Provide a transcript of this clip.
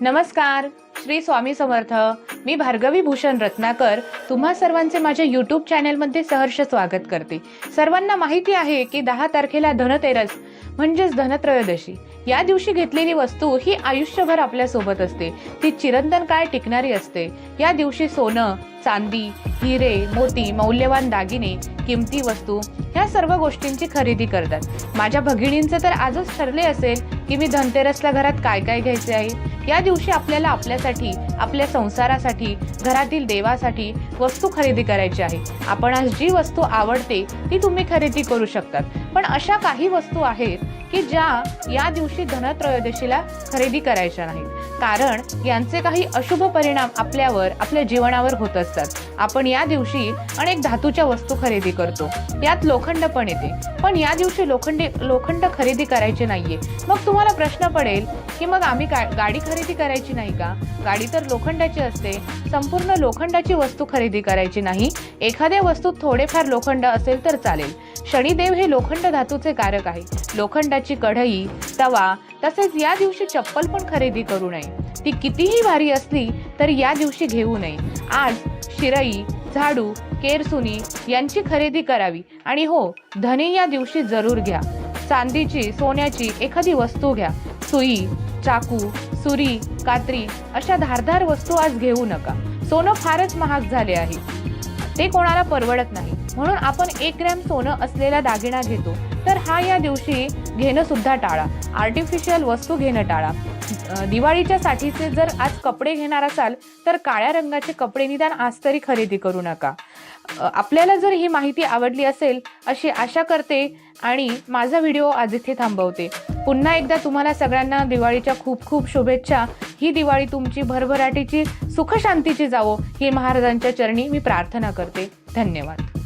नमस्कार. श्री स्वामी समर्थ मी भार्गवी भूषण रत्नाकर तुम्हा सर्वांचे माझ्या यूट्यूब चॅनेलमध्ये सहर्ष स्वागत करते. सर्वांना माहिती आहे की दहा तारखेला धनतेरस म्हणजेच धनत्रयोदशी. या दिवशी घेतलेली वस्तू ही आयुष्यभर आपल्यासोबत असते. ती चिरंतन काळ टिकणारी असते. या दिवशी सोनं चांदी हिरे मोती मौल्यवान दागिने किमती वस्तू ह्या सर्व गोष्टींची खरेदी करतात. माझ्या भगिनींचं तर आजच ठरले असेल की मी धनतेरसला घरात काय काय घ्यायचे आहे? या दिवशी आपल्याला आपल्यासाठी आपल्या संसारासाठी घरातील देवासाठी वस्तू खरेदी करायची आहे. आपणास जी वस्तू आवडते ती तुम्ही खरेदी करू शकतात. पण अशा काही वस्तू आहेत की ज्या या दिवशी धनत्रयोदशीला खरेदी करायच्या नाहीत. कारण यांचे काही अशुभ परिणाम आपल्यावर आपल्या जीवनावर होत असतात. आपण या दिवशी अनेक धातूच्या वस्तू खरेदी करतो. यात लोखंड पण येते. पण या दिवशी लोखंडी लोखंड खरेदी करायचे नाहीये. मग तुम्हाला प्रश्न पडेल की मग आम्ही गाडी खरेदी करायची नाही का? गाडी तर लोखंडाची असते. संपूर्ण लोखंडाची वस्तू खरेदी करायची नाही. एखाद्या वस्तूत थोडेफार लोखंड असेल तर चालेल. शनिदेव हे लोखंड धातूचे कारक आहे. लोखंडाची कढई तवा तसेच या दिवशी चप्पल पण खरेदी करू नये. ती कितीही भारी असली तरी या दिवशी घेऊ नये. आज शिरई झाडू केरसुनी यांची खरेदी करावी. आणि हो धने या दिवशी जरूर घ्या. चांदीची सोन्याची एखादी वस्तू घ्या. सुई चाकू सुरी कात्री अशा धारधार वस्तू आज घेऊ नका. सोनं फारच महाग झाले आहे. ते कोणाला परवडत नाही. म्हणून आपण एक ग्रॅम सोनं असलेला दागिना घेतो. तर हा या दिवशी घेणं सुद्धा टाळा. आर्टिफिशियल वस्तू घेणं टाळा. दिवाळीच्या साठीचे जर आज कपडे घेणार असाल तर काळ्या रंगाचे कपडे निदान आज तरी खरेदी करू नका. आपल्याला जर ही माहिती आवडली असेल अशी आशा करते आणि माझा व्हिडिओ आज इथे थांबवते. पुन्हा एकदा तुम्हाला सगळ्यांना दिवाळीच्या खूप खूप शुभेच्छा. ही दिवाळी तुमची भरभराटीची सुखशांतीची जावो ही महाराजांच्या चरणी मी प्रार्थना करते. धन्यवाद.